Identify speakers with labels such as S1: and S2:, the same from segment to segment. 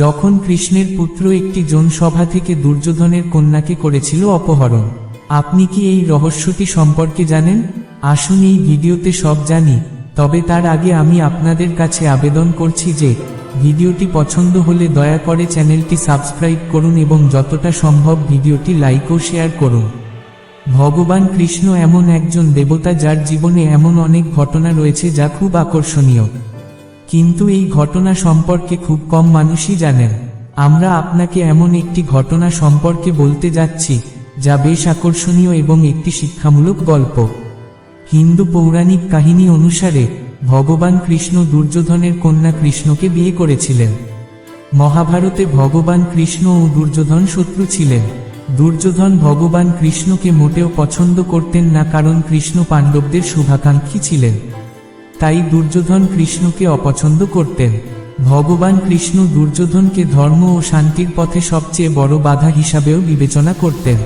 S1: যখন কৃষ্ণের পুত্র একটি জনসভা থেকে দুর্যোধনের কন্যাকে করেছিল অপহরণ। আপনি কি এই রহস্যটি সম্পর্কে জানেন? আসুন এই ভিডিওতে সব জানি, তবে তার আগে আমি আপনাদের কাছে আবেদন করছি যে, ভিডিওটি পছন্দ হলে দয়া করে চ্যানেলটি সাবস্ক্রাইব করুন এবং যতটা সম্ভব ভিডিওটি লাইক ও শেয়ার করুন। ভগবান কৃষ্ণ এমন একজন দেবতা যার জীবনে এমন অনেক ঘটনা রয়েছে যা খুব আকর্ষণীয়। কিন্তু এই ঘটনা সম্পর্কে খুব কম মানুষই জানেন। আমরা আপনাকে এমন একটি ঘটনা সম্পর্কে বলতে যাচ্ছি, যা বেশ আকর্ষণীয় এবং একটি শিক্ষামূলক গল্প। হিন্দু পৌরাণিক কাহিনী অনুসারে, ভগবান কৃষ্ণ দুর্যোধনের কন্যা কৃষ্ণকে বিয়ে করেছিলেন। মহাভারতে ভগবান কৃষ্ণ ও দুর্যোধন শত্রু ছিলেন। দুর্যোধন ভগবান কৃষ্ণকে মোটেও পছন্দ করতেন না কারণ কৃষ্ণ পাণ্ডবদের শুভাকাঙ্ক্ষী ছিলেন। তাই দুর্যোধন কৃষ্ণকে অপছন্দ করতেন। ভগবান কৃষ্ণ দুর্যোধনকে ধর্ম ও শান্তির পথে সবচেয়ে বড় বাধা হিসাবেও বিবেচনা করতেন।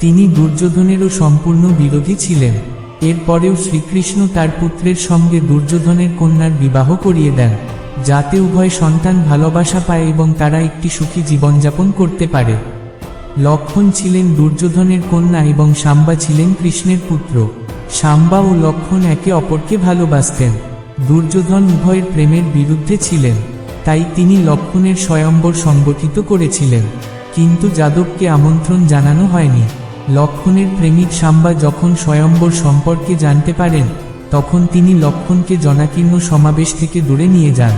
S1: তিনি দুর্যোধনেরও সম্পূর্ণ বিরোধী ছিলেন। এরপরেও শ্রীকৃষ্ণ তার পুত্রের সঙ্গে দুর্যোধনের কন্যার বিবাহ করিয়ে দেন, যাতে উভয় সন্তান ভালোবাসা পায় এবং তারা একটি সুখী জীবনযাপন করতে পারে। লক্ষণ ছিলেন দুর্যোধনের কন্যা এবং সাম্বা ছিলেন কৃষ্ণের পুত্র। সাম্বা ও লক্ষণ একে অপরকে ভালোবাসতেন। দুর্যোধন উভয়ের প্রেমের বিরুদ্ধে ছিলেন, তাই তিনি লক্ষণের স্বয়ম্বর সংগঠিত করেছিলেন। কিন্তু যাদবকে আমন্ত্রণ জানানো হয়নি। লক্ষণের প্রেমিক সাম্বা যখন স্বয়ম্বর সম্পর্কে জানতে পারেন, তখন তিনি লক্ষণকে জনাকীর্ণ সমাবেশ থেকে দূরে নিয়ে যান।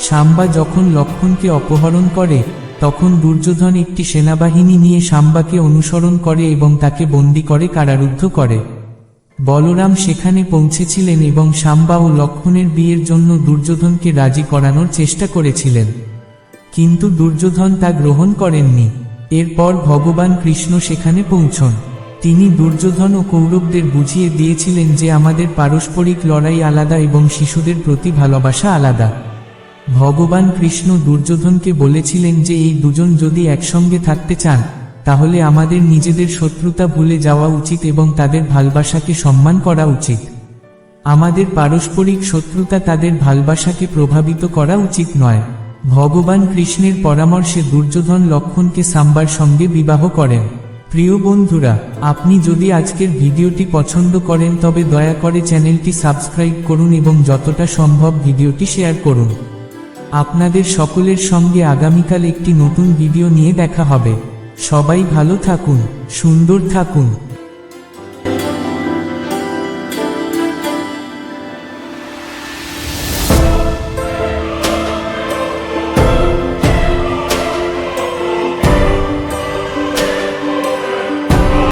S1: সাম্বা যখন লক্ষণকে অপহরণ করে, তখন দুর্যোধন একটি সেনাবাহিনী নিয়ে সাম্বাকে অনুসরণ করে এবং তাকে বন্দি করে কারারুদ্ধ করে। বলরাম সেখানে পৌঁছেছিলেন এবং সাম্বা ও লক্ষণের বিয়ের জন্য দুর্যোধনকে রাজি করানোর চেষ্টা করেছিলেন। কিন্তু দুর্যোধন তা গ্রহণ করেননি। এরপর ভগবান কৃষ্ণ সেখানে পৌঁছন। তিনি দুর্যোধন ও কৌরবদের বুঝিয়ে দিয়েছিলেন যে আমাদের পারস্পরিক লড়াই আলাদা এবং শিশুদের প্রতি ভালোবাসা আলাদা। ভগবান কৃষ্ণ দুর্যোধনকে বলেছিলেন যে এই দুজন যদি একসঙ্গে থাকতে চান তাহলে আমাদের নিজেদের শত্রুতা ভুলে যাওয়া উচিত এবং তাদের ভালবাসাকে সম্মান করা উচিত। আমাদের পারস্পরিক শত্রুতা তাদের ভালবাসাকে প্রভাবিত করা উচিত নয়। ভগবান কৃষ্ণের পরামর্শে দুর্যোধন লক্ষণকে সাম্বার সঙ্গে বিবাহ করেন। প্রিয় বন্ধুরা, আপনি যদি আজকের ভিডিওটি পছন্দ করেন তবে দয়া করে চ্যানেলটি সাবস্ক্রাইব করুন এবং যতটা সম্ভব ভিডিওটি শেয়ার করুন। আপনাদের সকলের সঙ্গে আগামীকাল একটি নতুন ভিডিও নিয়ে দেখা হবে। সবাই ভালো থাকুন সুন্দর থাকুন।